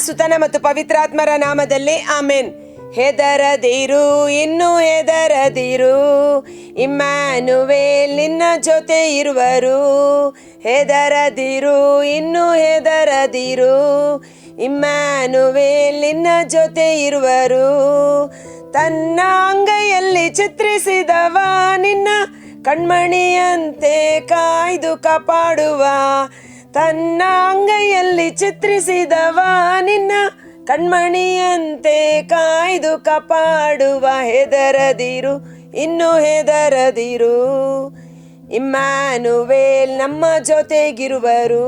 ಸುತನ ಮತ್ತು ಪವಿತ್ರಾತ್ಮರ ನಾಮದಲ್ಲಿ ಆಮೇನ್. ಹೆದರದಿರು, ಇನ್ನು ಹೆದರದಿರು ಇಮ್ಮಾನುವೇ ನಿನ್ನ ಜೊತೆ ಇರುವರು. ಹೆದರದಿರು, ಇನ್ನು ಹೆದರದಿರು ಇಮ್ಮಾನುವೇ ನಿನ್ನ ಜೊತೆ ಇರುವರು. ತನ್ನ ಅಂಗೈಯಲ್ಲಿ ಚಿತ್ರಿಸಿದವ, ನಿನ್ನ ಕಣ್ಮಣಿಯಂತೆ ಕಾಯ್ದು ಕಾಪಾಡುವ. ತನ್ನ ಅಂಗೈಯಲ್ಲಿ ಚಿತ್ರಿಸಿದವ ನಿನ್ನ ಕಣ್ಮಣಿಯಂತೆ ಕಾಯ್ದು ಕಪಾಡುವ ಹೆದರದಿರು, ಇನ್ನು ಹೆದರದಿರು. ಇಮ್ಮಾನುವೇಲ್ ನಮ್ಮ ಜೊತೆಗಿರುವರು.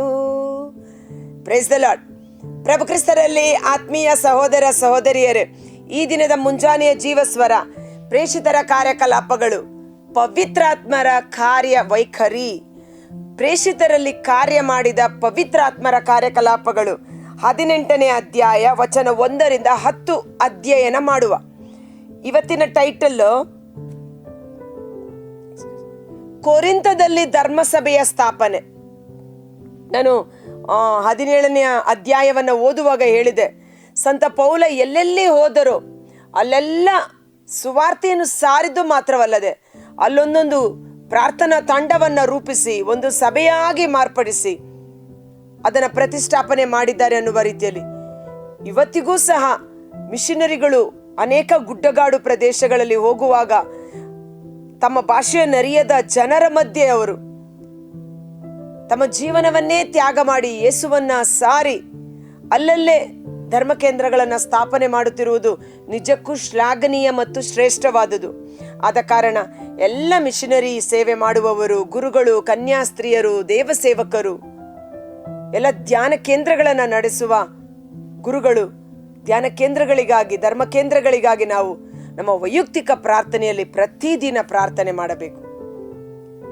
ಪ್ರೈಸ್ ದ ಲಾರ್ಡ್ ಪ್ರಭು ಕ್ರಿಸ್ತರಲ್ಲಿ ಆತ್ಮೀಯ ಸಹೋದರ ಸಹೋದರಿಯರೇ, ಈ ದಿನದ ಮುಂಜಾನೆಯ ಜೀವಸ್ವರ, ಪ್ರೇಷಿತರ ಕಾರ್ಯಕಲಾಪಗಳು, ಪವಿತ್ರಾತ್ಮರ ಕಾರ್ಯ ವೈಖರಿ ಪ್ರೇಷಿತರಲ್ಲಿ ಕಾರ್ಯ ಮಾಡಿದ ಪವಿತ್ರಾತ್ಮರ ಕಾರ್ಯಕಲಾಪಗಳು. ಹದಿನೆಂಟನೇ ಅಧ್ಯಾಯ ವಚನ ಒಂದರಿಂದ ಹತ್ತು ಅಧ್ಯಯನ ಮಾಡುವ. ಇವತ್ತಿನ ಟೈಟಲ್ ಕೊರಿಂತದಲ್ಲಿ ಧರ್ಮಸಭೆಯ ಸ್ಥಾಪನೆ. ನಾನು ಹದಿನೇಳನೆಯ ಅಧ್ಯಾಯವನ್ನು ಓದುವಾಗ ಹೇಳಿದೆ. ಸಂತ ಪೌಲ ಎಲ್ಲೆಲ್ಲಿ ಹೋದರೂ ಅಲ್ಲೆಲ್ಲ ಸುವಾರ್ತೆಯನ್ನು ಸಾರಿದ್ದು ಮಾತ್ರವಲ್ಲದೆ ಅಲ್ಲೊಂದೊಂದು ಪ್ರಾರ್ಥನಾ ತಂಡವನ್ನು ರೂಪಿಸಿ, ಒಂದು ಸಭೆಯಾಗಿ ಮಾರ್ಪಡಿಸಿ, ಅದನ್ನು ಪ್ರತಿಷ್ಠಾಪನೆ ಮಾಡಿದ್ದಾರೆ ಅನ್ನುವ ರೀತಿಯಲ್ಲಿ. ಇವತ್ತಿಗೂ ಸಹ ಮಿಷನರಿಗಳು ಅನೇಕ ಗುಡ್ಡಗಾಡು ಪ್ರದೇಶಗಳಲ್ಲಿ ಹೋಗುವಾಗ ತಮ್ಮ ಭಾಷೆಯನ್ನರಿಯದ ಜನರ ಮಧ್ಯೆ ಅವರು ತಮ್ಮ ಜೀವನವನ್ನೇ ತ್ಯಾಗ ಮಾಡಿ, ಯೇಸುವನ್ನ ಸಾರಿ, ಅಲ್ಲಲ್ಲೇ ಧರ್ಮ ಕೇಂದ್ರಗಳನ್ನು ಸ್ಥಾಪನೆ ಮಾಡುತ್ತಿರುವುದು ನಿಜಕ್ಕೂ ಶ್ಲಾಘನೀಯ ಮತ್ತು ಶ್ರೇಷ್ಠವಾದುದು. ಆದ ಕಾರಣ ಎಲ್ಲ ಮಿಷನರಿ ಸೇವೆ ಮಾಡುವವರು ಗುರುಗಳು, ಕನ್ಯಾಸ್ತ್ರೀಯರು, ದೇವಸೇವಕರು, ಎಲ್ಲ ಧ್ಯಾನ ಕೇಂದ್ರಗಳನ್ನು ನಡೆಸುವ ಗುರುಗಳು, ಧ್ಯಾನ ಕೇಂದ್ರಗಳಿಗಾಗಿ ಧರ್ಮ ಕೇಂದ್ರಗಳಿಗಾಗಿ ನಾವು ನಮ್ಮ ವೈಯಕ್ತಿಕ ಪ್ರಾರ್ಥನೆಯಲ್ಲಿ ಪ್ರತಿದಿನ ಪ್ರಾರ್ಥನೆ ಮಾಡಬೇಕು.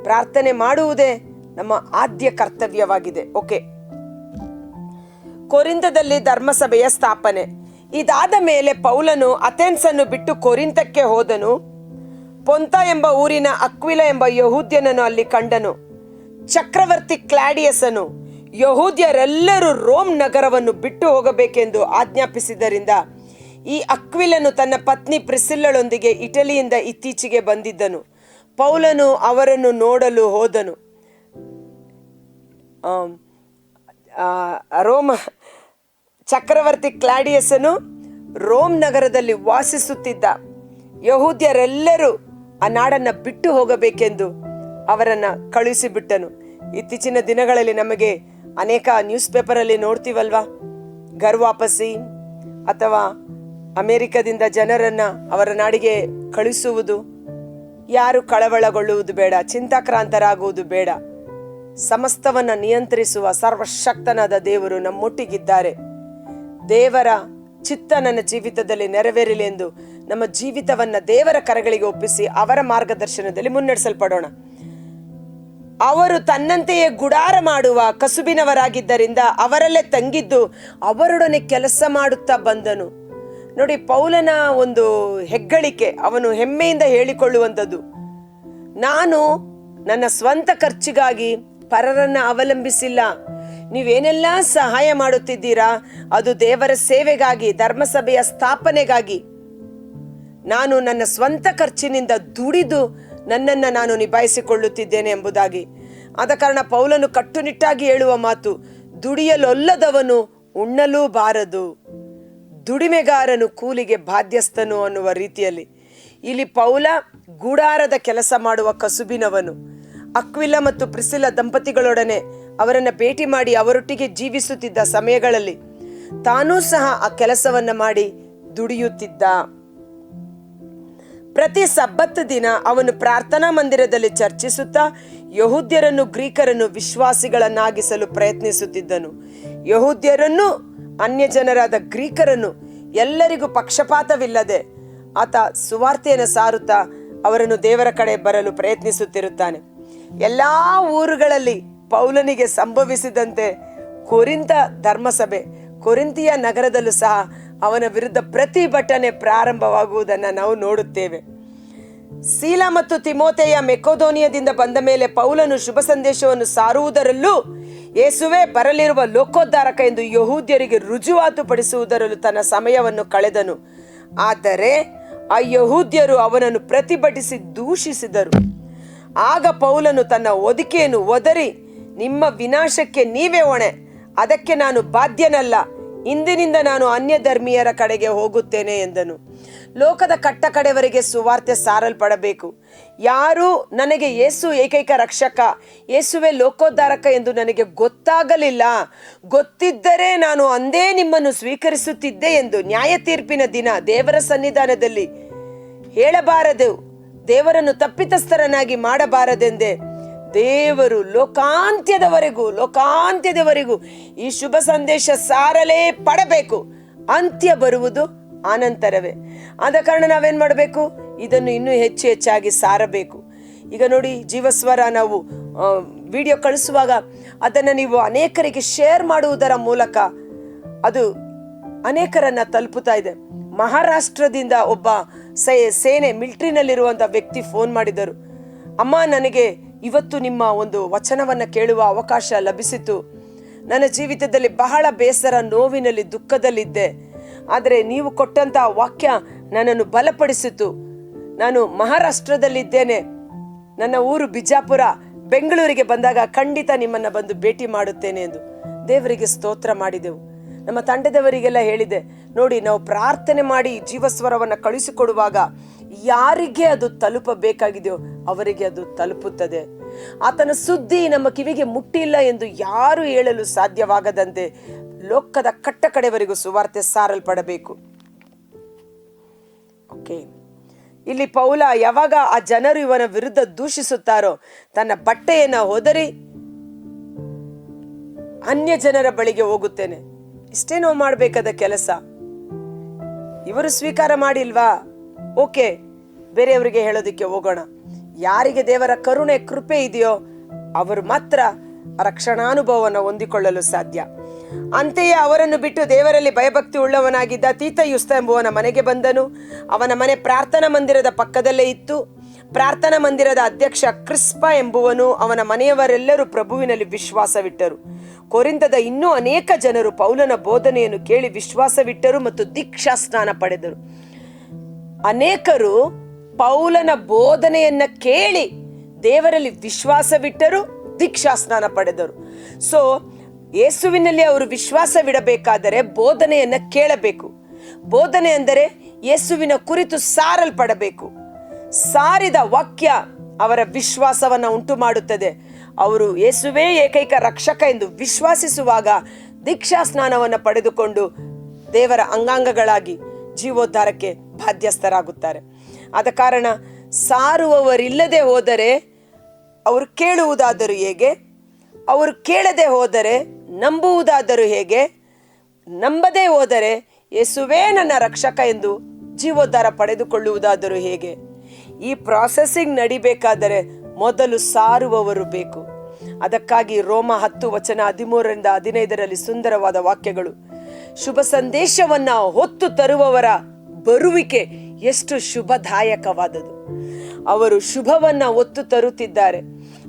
ಪ್ರಾರ್ಥನೆ ಮಾಡುವುದೇ ನಮ್ಮ ಆದ್ಯ ಕರ್ತವ್ಯವಾಗಿದೆ. ಓಕೆ. ಕೊರಿಂತದಲ್ಲಿ ಧರ್ಮಸಭೆಯ ಸ್ಥಾಪನೆ. ಇದಾದ ಮೇಲೆ ಪೌಲನು ಅಥೆನ್ಸ್ ಅನ್ನು ಬಿಟ್ಟು ಕೊರಿಂತಕ್ಕೆ ಹೋದನು. ಪೊಂತ ಎಂಬ ಊರಿನ ಅಕ್ವಿಲ ಎಂಬ ಯಹೂದ್ಯನನ್ನು ಅಲ್ಲಿ ಕಂಡನು. ಚಕ್ರವರ್ತಿ ಕ್ಲಾಡಿಯಸನು ಯಹೂದ್ಯರೆಲ್ಲರೂ ರೋಮ್ ನಗರವನ್ನು ಬಿಟ್ಟು ಹೋಗಬೇಕೆಂದು ಆಜ್ಞಾಪಿಸಿದ್ದರಿಂದ ಈ ಅಕ್ವಿಲನು ತನ್ನ ಪತ್ನಿ ಪ್ರಿಸಿಲ್ಲಳೊಂದಿಗೆ ಇಟಲಿಯಿಂದ ಇತ್ತೀಚೆಗೆ ಬಂದಿದ್ದನು. ಪೌಲನು ಅವರನ್ನು ನೋಡಲು ಹೋದನು. ರೋಮ ಚಕ್ರವರ್ತಿ ಕ್ಲಾಡಿಯಸನು ರೋಮ್ ನಗರದಲ್ಲಿ ವಾಸಿಸುತ್ತಿದ್ದ ಯಹೂದ್ಯರೆಲ್ಲರೂ ಆ ನಾಡನ್ನು ಬಿಟ್ಟು ಹೋಗಬೇಕೆಂದು ಅವರನ್ನು ಕಳುಹಿಸಿಬಿಟ್ಟನು. ಇತ್ತೀಚಿನ ದಿನಗಳಲ್ಲಿ ನಮಗೆ ಅನೇಕ ನ್ಯೂಸ್ ಪೇಪರಲ್ಲಿ ನೋಡ್ತೀವಲ್ವಾ? ಘರ್ ವಾಪಸಿ ಅಥವಾ ಅಮೇರಿಕದಿಂದ ಜನರನ್ನು ಅವರ ನಾಡಿಗೆ ಕಳುಹಿಸುವುದು? ಯಾರು ಕಳವಳಗೊಳ್ಳುವುದು ಬೇಡ, ಚಿಂತಾಕ್ರಾಂತರಾಗುವುದು ಬೇಡ. ಸಮಸ್ತವನ್ನು ನಿಯಂತ್ರಿಸುವ ಸರ್ವಶಕ್ತನಾದ ದೇವರು ನಮ್ಮೊಟ್ಟಿಗಿದ್ದಾರೆ. ದೇವರ ಚಿತ್ತ ನನ್ನ ಜೀವಿತದಲ್ಲಿ ನೆರವೇರಲಿ ಎಂದು ನಮ್ಮ ಜೀವಿತವನ್ನ ದೇವರ ಕರಗಳಿಗೆ ಒಪ್ಪಿಸಿ ಅವರ ಮಾರ್ಗದರ್ಶನದಲ್ಲಿ ಮುನ್ನಡೆಸಲ್ಪಡೋಣ. ಅವರು ತನ್ನಂತೆಯೇ ಗುಡಾರ ಮಾಡುವ ಕಸುಬಿನವರಾಗಿದ್ದರಿಂದ ಅವರಲ್ಲೇ ತಂಗಿದ್ದು ಅವರೊಡನೆ ಕೆಲಸ ಮಾಡುತ್ತಾ ಬಂದನು. ನೋಡಿ ಪೌಲನ ಒಂದು ಹೆಗ್ಗಳಿಕೆ, ಅವನು ಹೆಮ್ಮೆಯಿಂದ ಹೇಳಿಕೊಳ್ಳುವಂಥದ್ದು. ನಾನು ನನ್ನ ಸ್ವಂತ ಖರ್ಚಿಗಾಗಿ ಪರರನ್ನ ಅವಲಂಬಿಸಿಲ್ಲ. ನೀವೇನೆಲ್ಲ ಸಹಾಯ ಮಾಡುತ್ತಿದ್ದೀರಾ? ಅದು ದೇವರ ಸೇವೆಗಾಗಿ, ಧರ್ಮಸಭೆಯ ಸ್ಥಾಪನೆಗಾಗಿ. ನಾನು ನನ್ನ ಸ್ವಂತ ಖರ್ಚಿನಿಂದ ದುಡಿದು ನನ್ನನ್ನು ನಾನು ನಿಭಾಯಿಸಿಕೊಳ್ಳುತ್ತಿದ್ದೇನೆ ಎಂಬುದಾಗಿ. ಆದ ಕಾರಣ ಪೌಲನು ಕಟ್ಟುನಿಟ್ಟಾಗಿ ಹೇಳುವ ಮಾತು, ದುಡಿಯಲೊಲ್ಲದವನು ಉಣ್ಣಲೂ ಬಾರದು ದುಡಿಮೆಗಾರನು ಕೂಲಿಗೆ ಬಾಧ್ಯಸ್ಥನು ಅನ್ನುವ ರೀತಿಯಲ್ಲಿ. ಇಲ್ಲಿ ಪೌಲ ಗೂಡಾರದ ಕೆಲಸ ಮಾಡುವ ಕಸುಬಿನವನು. ಅಕ್ವಿಲ ಮತ್ತು ಪ್ರಿಸಿಲ ದಂಪತಿಗಳೊಡನೆ ಅವರನ್ನ ಭೇಟಿ ಮಾಡಿ ಅವರೊಟ್ಟಿಗೆ ಜೀವಿಸುತ್ತಿದ್ದ ಸಮಯಗಳಲ್ಲಿ ತಾನೂ ಸಹ ಆ ಕೆಲಸವನ್ನು ಮಾಡಿ ದುಡಿಯುತ್ತಿದ್ದ. ಪ್ರತಿ ಸಬ್ಬತ್ ದಿನ ಅವನು ಪ್ರಾರ್ಥನಾ ಮಂದಿರದಲ್ಲಿ ಚರ್ಚಿಸುತ್ತಾ ಯಹೂದ್ಯರನ್ನು, ಗ್ರೀಕರನ್ನು ವಿಶ್ವಾಸಿಗಳನ್ನಾಗಿಸಲು ಪ್ರಯತ್ನಿಸುತ್ತಿದ್ದನು. ಯಹೂದ್ಯರನ್ನು ಅನ್ಯ ಜನರಾದ ಗ್ರೀಕರನ್ನು ಎಲ್ಲರಿಗೂ ಪಕ್ಷಪಾತವಿಲ್ಲದೆ ಆತ ಸುವಾರ್ತೆಯನ್ನು ಸಾರುತ್ತಾ ಅವರನ್ನು ದೇವರ ಕಡೆ ಬರಲು ಪ್ರಯತ್ನಿಸುತ್ತಿರುತ್ತಾನೆ. ಎಲ್ಲ ಊರುಗಳಲ್ಲಿ ಪೌಲನಿಗೆ ಸಂಭವಿಸಿದಂತೆ ಕೊರಿಂತ ಧರ್ಮಸಭೆ, ಕೊರಿಂತಿಯ ನಗರದಲ್ಲೂ ಸಹ ಅವನ ವಿರುದ್ಧ ಪ್ರತಿಭಟನೆ ಪ್ರಾರಂಭವಾಗುವುದನ್ನು ನಾವು ನೋಡುತ್ತೇವೆ. ಸೀಲ ಮತ್ತು ತಿಮೋತೆಯ ಮೆಕೋದೋನಿಯದಿಂದ ಬಂದ ಮೇಲೆ ಪೌಲನು ಶುಭ ಸಂದೇಶವನ್ನು ಸಾರುವುದರಲ್ಲೂ ಯೇಸುವೆ ಬರಲಿರುವ ಲೋಕೋದ್ಧಾರಕ ಎಂದು ಯಹೂದ್ಯರಿಗೆ ರುಜುವಾತು ಪಡಿಸುವುದರಲ್ಲೂ ತನ್ನ ಸಮಯವನ್ನು ಕಳೆದನು. ಆದರೆ ಆ ಯಹೂದ್ಯರು ಅವನನ್ನು ಪ್ರತಿಭಟಿಸಿ ದೂಷಿಸಿದರು. ಆಗ ಪೌಲನು ತನ್ನ ಒದಿಕೆಯನ್ನು ಒದರಿ ನಿಮ್ಮ ವಿನಾಶಕ್ಕೆ ನೀವೇ ಹೊಣೆ. ಅದಕ್ಕೆ ನಾನು ಬಾಧ್ಯನಲ್ಲ. ಇಂದಿನಿಂದ ನಾನು ಅನ್ಯ ಧರ್ಮೀಯರ ಕಡೆಗೆ ಹೋಗುತ್ತೇನೆ ಎಂದನು. ಲೋಕದ ಕಟ್ಟ ಕಡೆವರೆಗೆ ಸುವಾರ್ತೆ ಸಾರಲ್ಪಡಬೇಕು. ಯಾರು ನನಗೆ ಯೇಸು ಏಕೈಕ ರಕ್ಷಕ, ಯೇಸುವೆ ಲೋಕೋದ್ಧಾರಕ ಎಂದು ನನಗೆ ಗೊತ್ತಾಗಲಿಲ್ಲ. ಗೊತ್ತಿದ್ದರೆ ನಾನು ಅಂದೇ ನಿಮ್ಮನ್ನು ಸ್ವೀಕರಿಸುತ್ತಿದ್ದೆ ಎಂದು ನ್ಯಾಯ ತೀರ್ಪಿನ ದಿನ ದೇವರ ಸನ್ನಿಧಾನದಲ್ಲಿ ಹೇಳಬಾರದು. ದೇವರನ್ನು ತಪ್ಪಿತಸ್ಥರನಾಗಿ ಮಾಡಬಾರದೆಂದೇ. ದೇವರು ಲೋಕಾಂತ್ಯದವರೆಗೂ ಲೋಕಾಂತ್ಯದವರೆಗೂ ಈ ಶುಭ ಸಂದೇಶ ಸಾರಲೇ ಪಡಬೇಕು. ಅಂತ್ಯ ಬರುವುದು ಆನಂತರವೇ ಆದ ಕಾರಣ ನಾವೇನು ಮಾಡಬೇಕು? ಇದನ್ನು ಇನ್ನೂ ಹೆಚ್ಚು ಹೆಚ್ಚಾಗಿ ಸಾರಬೇಕು. ಈಗ ನೋಡಿ, ಜೀವಸ್ವರ ನಾವು ವಿಡಿಯೋ ಕಳಿಸುವಾಗ ಅದನ್ನು ನೀವು ಅನೇಕರಿಗೆ ಶೇರ್ ಮಾಡುವುದರ ಮೂಲಕ ಅದು ಅನೇಕರನ್ನು ತಲುಪುತ್ತಾ ಇದೆ. ಮಹಾರಾಷ್ಟ್ರದಿಂದ ಒಬ್ಬ ಸೇನೆ ಮಿಲ್ಟ್ರಿನಲ್ಲಿರುವಂಥ ವ್ಯಕ್ತಿ ಫೋನ್ ಮಾಡಿದರು. ಅಮ್ಮ, ನನಗೆ ಇವತ್ತು ನಿಮ್ಮ ಒಂದು ವಚನವನ್ನು ಕೇಳುವ ಅವಕಾಶ ಲಭಿಸಿತು. ನನ್ನ ಜೀವಿತದಲ್ಲಿ ಬಹಳ ಬೇಸರ, ನೋವಿನಲ್ಲಿ, ದುಃಖದಲ್ಲಿದ್ದೆ. ಆದರೆ ನೀವು ಕೊಟ್ಟಂತಹ ವಾಕ್ಯ ನನ್ನನ್ನು ಬಲಪಡಿಸಿತು. ನಾನು ಮಹಾರಾಷ್ಟ್ರದಲ್ಲಿದ್ದೇನೆ. ನನ್ನ ಊರು ಬಿಜಾಪುರ, ಬೆಂಗಳೂರಿಗೆ ಬಂದಾಗ ಖಂಡಿತ ನಿಮ್ಮನ್ನು ಬಂದು ಭೇಟಿ ಮಾಡುತ್ತೇನೆ ಎಂದು ದೇವರಿಗೆ ಸ್ತೋತ್ರ ಮಾಡಿದೆವು. ನಮ್ಮ ತಂಡದವರಿಗೆಲ್ಲ ಹೇಳಿದೆ, ನೋಡಿ, ನಾವು ಪ್ರಾರ್ಥನೆ ಮಾಡಿ ಜೀವಸ್ವರವನ್ನು ಕಳಿಸಿಕೊಡುವಾಗ ಯಾರಿಗೆ ಅದು ತಲುಪಬೇಕಾಗಿದೆಯೋ ಅವರಿಗೆ ಅದು ತಲುಪುತ್ತದೆ. ಆತನ ಸುದ್ದಿ ನಮ್ಮ ಕಿವಿಗೆ ಮುಟ್ಟಿಲ್ಲ ಎಂದು ಯಾರು ಹೇಳಲು ಸಾಧ್ಯವಾಗದಂತೆ ಲೋಕದ ಕಟ್ಟ ಕಡೆವರೆಗೂ ಸುವಾರ್ತೆ ಸಾರಲ್ಪಡಬೇಕು. ಓಕೆ. ಇಲ್ಲಿ ಪೌಲ ಯಾವಾಗ ಆ ಜನರು ಇವನ ವಿರುದ್ಧ ದೂಷಿಸುತ್ತಾರೋ, ತನ್ನ ಬಟ್ಟೆಯನ್ನ ಹೊದರಿ ಅನ್ಯ ಜನರ ಬಳಿಗೆ ಹೋಗುತ್ತೇನೆ. ಇಷ್ಟೇನೋ ಮಾಡಬೇಕಾದ ಕೆಲಸ. ಇವರು ಸ್ವೀಕಾರ ಮಾಡಿಲ್ವಾ? ಓಕೆ, ಬೇರೆಯವರಿಗೆ ಹೇಳೋದಕ್ಕೆ ಹೋಗೋಣ. ಯಾರಿಗೆ ದೇವರ ಕರುಣೆ, ಕೃಪೆ ಇದೆಯೋ, ಅವರು ಮಾತ್ರ ರಕ್ಷಣಾನುಭವವನ್ನು ಹೊಂದಿಕೊಳ್ಳಲು ಸಾಧ್ಯ. ಅಂತೆಯೇ ಅವರನ್ನು ಬಿಟ್ಟು ದೇವರಲ್ಲಿ ಭಯಭಕ್ತಿ ಉಳ್ಳವನಾಗಿದ್ದ ತೀತಯುಸ್ತ ಎಂಬುವನ ಮನೆಗೆ ಬಂದನು. ಅವನ ಮನೆ ಪ್ರಾರ್ಥನಾ ಮಂದಿರದ ಪಕ್ಕದಲ್ಲೇ ಇತ್ತು. ಪ್ರಾರ್ಥನಾ ಮಂದಿರದ ಅಧ್ಯಕ್ಷ ಕ್ರಿಸ್ಪ ಎಂಬುವನು ಅವನ ಮನೆಯವರೆಲ್ಲರೂ ಪ್ರಭುವಿನಲ್ಲಿ ವಿಶ್ವಾಸವಿಟ್ಟರು. ಕೊರಿಂದದ ಇನ್ನೂ ಅನೇಕ ಜನರು ಪೌಲನ ಬೋಧನೆಯನ್ನು ಕೇಳಿ ವಿಶ್ವಾಸವಿಟ್ಟರು ಮತ್ತು ದೀಕ್ಷಾ ಸ್ನಾನ ಪಡೆದರು. ಅನೇಕರು ಪೌಲನ ಬೋಧನೆಯನ್ನ ಕೇಳಿ ದೇವರಲ್ಲಿ ವಿಶ್ವಾಸವಿಟ್ಟರು ದೀಕ್ಷಾ ಸ್ನಾನ ಪಡೆದರು. ಸೊ ಯೇಸುವಿನಲ್ಲಿ ಅವರು ವಿಶ್ವಾಸವಿಡಬೇಕಾದರೆ ಬೋಧನೆಯನ್ನ ಕೇಳಬೇಕು. ಬೋಧನೆ ಅಂದರೆ ಯೇಸುವಿನ ಕುರಿತು ಸಾರಲ್ಪಡಬೇಕು. ಸಾರಿದ ವಾಕ್ಯ ಅವರ ವಿಶ್ವಾಸವನ್ನ ಉಂಟು ಮಾಡುತ್ತದೆ ಅವರು ಯೇಸುವೇ ಏಕೈಕ ರಕ್ಷಕ ಎಂದು ವಿಶ್ವಾಸಿಸುವಾಗ ದೀಕ್ಷಾ ಸ್ನಾನವನ್ನು ಪಡೆದುಕೊಂಡು ದೇವರ ಅಂಗಾಂಗಗಳಾಗಿ ಜೀವೋದ್ಧಾರಕ್ಕೆ ಬಾಧ್ಯಸ್ಥರಾಗುತ್ತಾರೆ. ಆದ ಕಾರಣ ಸಾರುವವರಿಲ್ಲದೆ ಹೋದರೆ ಅವರು ಕೇಳುವುದಾದರೂ ಹೇಗೆ? ಅವರು ಕೇಳದೆ ಹೋದರೆ ನಂಬುವುದಾದರೂ ಹೇಗೆ? ನಂಬದೇ ಹೋದರೆ ಯೇಸುವೇ ನನ್ನ ರಕ್ಷಕ ಎಂದು ಜೀವೋದ್ಧಾರ ಪಡೆದುಕೊಳ್ಳುವುದಾದರೂ ಹೇಗೆ? ಈ ಪ್ರಾಸೆಸಿಂಗ್ ನಡಿಬೇಕಾದರೆ ಮೊದಲು ಸಾರುವವರು ಬೇಕು. ಅದಕ್ಕಾಗಿ ರೋಮ ಹತ್ತು ವಚನ ಹದಿಮೂರರಿಂದ ಹದಿನೈದರಲ್ಲಿ ಸುಂದರವಾದ ವಾಕ್ಯಗಳು. ಶುಭ ಸಂದೇಶವನ್ನ ಹೊತ್ತು ತರುವವರ ಬರುವಿಕೆ ಎಷ್ಟು ಶುಭದಾಯಕವಾದದು. ಅವರು ಶುಭವನ್ನ ಒತ್ತು ತರುತ್ತಿದ್ದಾರೆ.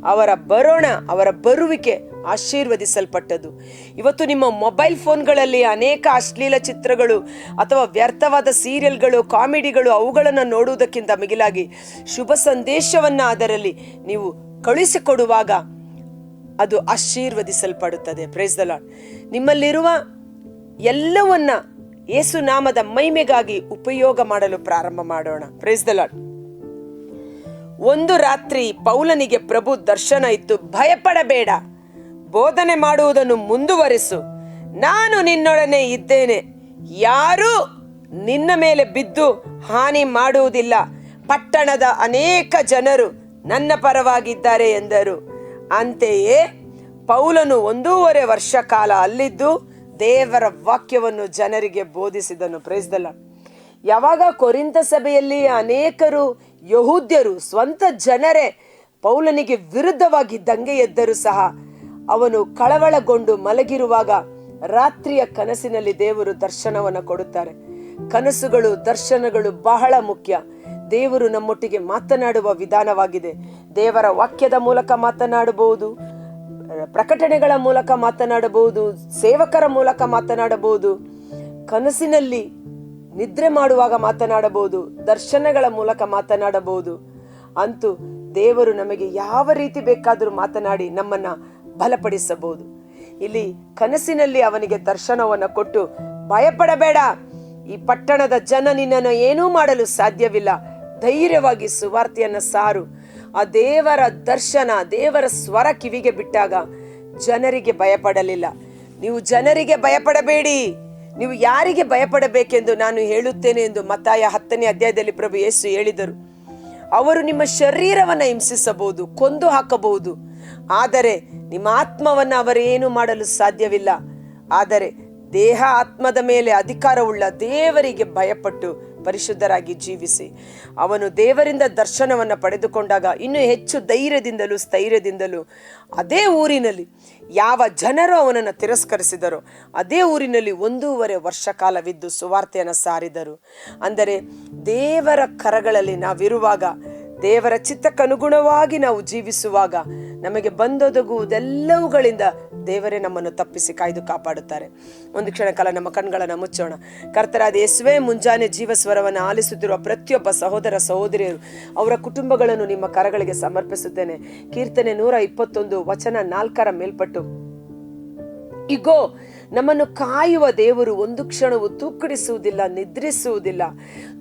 ಅವರ ಬರೋಣ, ಅವರ ಬರುವಿಕೆ ಆಶೀರ್ವದಿಸಲ್ಪಟ್ಟದು. ಇವತ್ತು ನಿಮ್ಮ ಮೊಬೈಲ್ ಫೋನ್ಗಳಲ್ಲಿ ಅನೇಕ ಅಶ್ಲೀಲ ಚಿತ್ರಗಳು ಅಥವಾ ವ್ಯರ್ಥವಾದ ಸೀರಿಯಲ್ಗಳು, ಕಾಮಿಡಿಗಳು ಅವುಗಳನ್ನು ನೋಡುವುದಕ್ಕಿಂತ ಮಿಗಿಲಾಗಿ ಶುಭ ಸಂದೇಶವನ್ನು ಅದರಲ್ಲಿ ನೀವು ಕಳುಹಿಸಿಕೊಡುವಾಗ ಅದು ಆಶೀರ್ವದಿಸಲ್ಪಡುತ್ತದೆ. ಪ್ರೈಸ್ ದ ಲಾರ್ಡ್ ನಿಮ್ಮಲ್ಲಿರುವ ಎಲ್ಲವನ್ನ ಯೇಸು ನಾಮದ ಮಹಿಮೆಗಾಗಿ ಉಪಯೋಗ ಮಾಡಲು ಪ್ರಾರಂಭ ಮಾಡೋಣ. ಪ್ರೈಸ್ ದ ಲಾರ್ಡ್ ಒಂದು ರಾತ್ರಿ ಪೌಲನಿಗೆ ಪ್ರಭು ದರ್ಶನ ಇತ್ತು ಭಯಪಡಬೇಡ. ಬೋಧನೆ ಮಾಡುವುದನ್ನು ಮುಂದುವರಿಸು. ನಾನು ನಿನ್ನೊಡನೆ ಇದ್ದೇನೆ. ಯಾರೂ ನಿನ್ನ ಮೇಲೆ ಬಿದ್ದು ಹಾನಿ ಮಾಡುವುದಿಲ್ಲ. ಪಟ್ಟಣದ ಅನೇಕ ಜನರು ನನ್ನ ಪರವಾಗಿದ್ದಾರೆ ಎಂದರು. ಅಂತೆಯೇ ಪೌಲನು ಒಂದೂವರೆ ವರ್ಷ ಕಾಲ ಅಲ್ಲಿದ್ದು ದೇವರ ವಾಕ್ಯವನ್ನು ಜನರಿಗೆ ಬೋಧಿಸಿದನು. ಪ್ರೈಸ್ದಲ್ಲ ಯಾವಾಗ ಕೊರಿಂತ ಸಭೆಯಲ್ಲಿ ಅನೇಕರು ಯಹೂದ್ಯರು, ಸ್ವಂತ ಜನರೇ ಪೌಲನಿಗೆ ವಿರುದ್ಧವಾಗಿ ದಂಗೆ ಎದ್ದರೂ ಸಹ ಅವನು ಕಳವಳಗೊಂಡು ಮಲಗಿರುವಾಗ ರಾತ್ರಿಯ ಕನಸಿನಲ್ಲಿ ದೇವರು ದರ್ಶನವನ್ನು ಕೊಡುತ್ತಾರೆ. ಕನಸುಗಳು, ದರ್ಶನಗಳು ಬಹಳ ಮುಖ್ಯ. ದೇವರು ನಮ್ಮೊಟ್ಟಿಗೆ ಮಾತನಾಡುವ ವಿಧಾನವಾಗಿದೆ. ದೇವರ ವಾಕ್ಯದ ಮೂಲಕ ಮಾತನಾಡಬಹುದು, ಪ್ರಕಟಣೆಗಳ ಮೂಲಕ ಮಾತನಾಡಬಹುದು, ಸೇವಕರ ಮೂಲಕ ಮಾತನಾಡಬಹುದು, ಕನಸಿನಲ್ಲಿ ನಿದ್ರೆ ಮಾಡುವಾಗ ಮಾತನಾಡಬಹುದು, ದರ್ಶನಗಳ ಮೂಲಕ ಮಾತನಾಡಬಹುದು. ಅಂತೂ ದೇವರು ನಮಗೆ ಯಾವ ರೀತಿ ಬೇಕಾದರೂ ಮಾತನಾಡಿ ನಮ್ಮನ್ನ ಬಲಪಡಿಸಬಹುದು. ಇಲ್ಲಿ ಕನಸಿನಲ್ಲಿ ಅವನಿಗೆ ದರ್ಶನವನ್ನು ಕೊಟ್ಟು, ಭಯಪಡಬೇಡ, ಈ ಪಟ್ಟಣದ ಜನ ನಿನ್ನನ್ನು ಏನೂ ಮಾಡಲು ಸಾಧ್ಯವಿಲ್ಲ. ಧೈರ್ಯವಾಗಿ ಸುವಾರ್ತೆಯನ್ನು ಸಾರು. ಆ ದೇವರ ದರ್ಶನ, ದೇವರ ಸ್ವರ ಕಿವಿಗೆ ಬಿಟ್ಟಾಗ ಜನರಿಗೆ ಭಯಪಡಲಿಲ್ಲ. ನೀವು ಜನರಿಗೆ ಭಯಪಡಬೇಡಿ. ನೀವು ಯಾರಿಗೆ ಭಯಪಡಬೇಕೆಂದು ನಾನು ಹೇಳುತ್ತೇನೆ ಎಂದು ಮತಾಯ ಹತ್ತನೇ ಅಧ್ಯಾಯದಲ್ಲಿ ಪ್ರಭು ಯೇಸು ಹೇಳಿದರು. ಅವರು ನಿಮ್ಮ ಶರೀರವನ್ನು ಹಿಂಸಿಸಬಹುದು, ಕೊಂದು ಹಾಕಬಹುದು. ಆದರೆ ನಿಮ್ಮ ಆತ್ಮವನ್ನು ಅವರೇನು ಮಾಡಲು ಸಾಧ್ಯವಿಲ್ಲ. ಆದರೆ ದೇಹ ಆತ್ಮದ ಮೇಲೆ ಅಧಿಕಾರವುಳ್ಳ ದೇವರಿಗೆ ಭಯಪಟ್ಟು ಪರಿಶುದ್ಧರಾಗಿ ಜೀವಿಸಿ. ಅವನು ದೇವರಿಂದ ದರ್ಶನವನ್ನು ಪಡೆದುಕೊಂಡಾಗ ಇನ್ನೂ ಹೆಚ್ಚು ಧೈರ್ಯದಿಂದಲೂ ಸ್ಥೈರ್ಯದಿಂದಲೂ ಅದೇ ಊರಿನಲ್ಲಿ ಯಾವ ಜನರು ಅವನನ್ನು ತಿರಸ್ಕರಿಸಿದರೋ ಅದೇ ಊರಿನಲ್ಲಿ ಒಂದೂವರೆ ವರ್ಷ ಕಾಲವಿದ್ದು ಸುವಾರ್ತೆಯನ್ನು ಸಾರಿದರು. ಅಂದರೆ ದೇವರ ಕರಗಳಲ್ಲಿ ನಾವಿರುವಾಗ ದೇವರ ಚಿತ್ತಕ್ಕನುಗುಣವಾಗಿ ನಾವು ಜೀವಿಸುವಾಗ ನಮಗೆ ಬಂದೊದಗುವುದೆಲ್ಲವುಗಳಿಂದ ದೇವರೇ ನಮ್ಮನ್ನು ತಪ್ಪಿಸಿ ಕಾಯ್ದು ಕಾಪಾಡುತ್ತಾರೆ. ಒಂದು ಕ್ಷಣ ಕಾಲ ನಮ್ಮ ಕಣ್ಗಳನ್ನು ಮುಚ್ಚೋಣ. ಕರ್ತರಾದ ಯೇಸುವೆ, ಮುಂಜಾನೆ ಜೀವಸ್ವರವನ್ನು ಆಲಿಸುತ್ತಿರುವ ಪ್ರತಿಯೊಬ್ಬ ಸಹೋದರ ಸಹೋದರಿಯರು, ಅವರ ಕುಟುಂಬಗಳನ್ನು ನಿಮ್ಮ ಕರಗಳಿಗೆ ಸಮರ್ಪಿಸುತ್ತೇನೆ. ಕೀರ್ತನೆ ನೂರ ಇಪ್ಪತ್ತೊಂದು, ವಚನ ನಾಲ್ಕರ ಮೇಲ್ಪಟ್ಟು ಇಗೋ, ನಮ್ಮನ್ನು ಕಾಯುವ ದೇವರು ಒಂದು ಕ್ಷಣವು ತೂಕಡಿಸುವುದಿಲ್ಲ, ನಿದ್ರಿಸುವುದಿಲ್ಲ.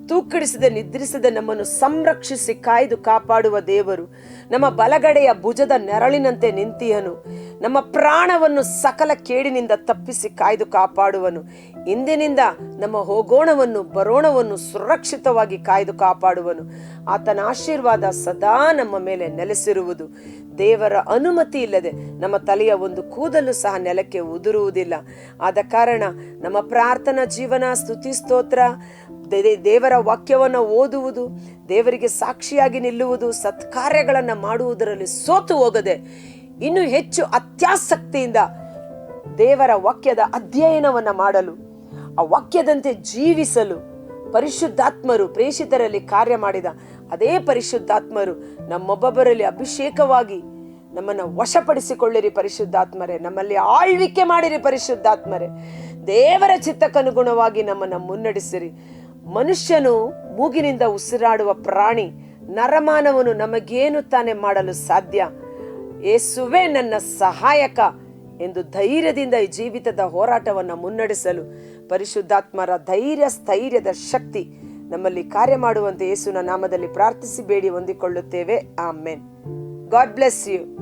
ತೂಕಡಿಸದೆ ನಿದ್ರಿಸದೆ ನಮ್ಮನ್ನು ಸಂರಕ್ಷಿಸಿ ಕಾಯ್ದು ಕಾಪಾಡುವ ದೇವರು. ನಮ್ಮ ಬಲಗಡೆಯ ಭುಜದ ನೆರಳಿನಂತೆ ನಿಂತಿಯನು. ನಮ್ಮ ಪ್ರಾಣವನ್ನು ಸಕಲ ಕೇಡಿನಿಂದ ತಪ್ಪಿಸಿ ಕಾಯ್ದು ಕಾಪಾಡುವನು. ಇಂದಿನಿಂದ ನಮ್ಮ ಹೋಗೋಣವನ್ನು, ಬರೋಣವನ್ನು ಸುರಕ್ಷಿತವಾಗಿ ಕಾಯ್ದು ಕಾಪಾಡುವನು. ಆತನ ಆಶೀರ್ವಾದ ಸದಾ ನಮ್ಮ ಮೇಲೆ ನೆಲೆಸಿರುವುದು. ದೇವರ ಅನುಮತಿ ಇಲ್ಲದೆ ನಮ್ಮ ತಲೆಯ ಒಂದು ಕೂದಲು ಸಹ ನೆಲಕ್ಕೆ ಉದುರುವುದಿಲ್ಲ. ಆದ ಕಾರಣ ನಮ್ಮ ಪ್ರಾರ್ಥನಾ ಜೀವನ, ಸ್ತುತಿ, ಸ್ತೋತ್ರ ದೇವರ ವಾಕ್ಯವನ್ನು ಓದುವುದು, ದೇವರಿಗೆ ಸಾಕ್ಷಿಯಾಗಿ ನಿಲ್ಲುವುದು, ಸತ್ಕಾರ್ಯಗಳನ್ನು ಮಾಡುವುದರಲ್ಲಿ ಸೋತು ಹೋಗದೆ ಇನ್ನೂ ಹೆಚ್ಚು ಅತ್ಯಾಸಕ್ತಿಯಿಂದ ದೇವರ ವಾಕ್ಯದ ಅಧ್ಯಯನವನ್ನು ಮಾಡಲು ಆ ವಾಕ್ಯದಂತೆ ಜೀವಿಸಲು ಪರಿಶುದ್ಧಾತ್ಮರು ಪ್ರೇಷಿತರಲ್ಲಿ ಕಾರ್ಯ ಮಾಡಿದ ಅದೇ ಪರಿಶುದ್ಧಾತ್ಮರು ನಮ್ಮೊಬ್ಬೊಬ್ಬರಲ್ಲಿ ಅಭಿಷೇಕವಾಗಿ ನಮ್ಮನ್ನು ವಶಪಡಿಸಿಕೊಳ್ಳಿರಿ ಪರಿಶುದ್ಧಾತ್ಮರೇ. ನಮ್ಮಲ್ಲಿ ಆಳ್ವಿಕೆ ಮಾಡಿರಿ ಪರಿಶುದ್ಧಾತ್ಮರೇ. ದೇವರ ಚಿತ್ತಕ್ಕನುಗುಣವಾಗಿ ನಮ್ಮನ್ನು ಮುನ್ನಡೆಸಿರಿ. ಮನುಷ್ಯನು ಮೂಗಿನಿಂದ ಉಸಿರಾಡುವ ಪ್ರಾಣಿ ನರಮಾನವನು ನಮಗೇನು ತಾನೇ ಮಾಡಲು ಸಾಧ್ಯ? ಏಸುವೆ ನನ್ನ ಸಹಾಯಕ ಎಂದು ಧೈರ್ಯದಿಂದ ಈ ಜೀವಿತದ ಹೋರಾಟವನ್ನು ಮುನ್ನಡೆಸಲು ಪರಿಶುದ್ಧಾತ್ಮರ ಧೈರ್ಯ, ಸ್ಥೈರ್ಯದ ಶಕ್ತಿ ನಮ್ಮಲ್ಲಿ ಕಾರ್ಯ ಮಾಡುವಂತೆ ಯೇಸುನ ನಾಮದಲ್ಲಿ ಪ್ರಾರ್ಥಿಸಿ, ಬೇಡಿ, ಹೊಂದಿಕೊಳ್ಳುತ್ತೇವೆ. ಆಮೇನ್. God bless you.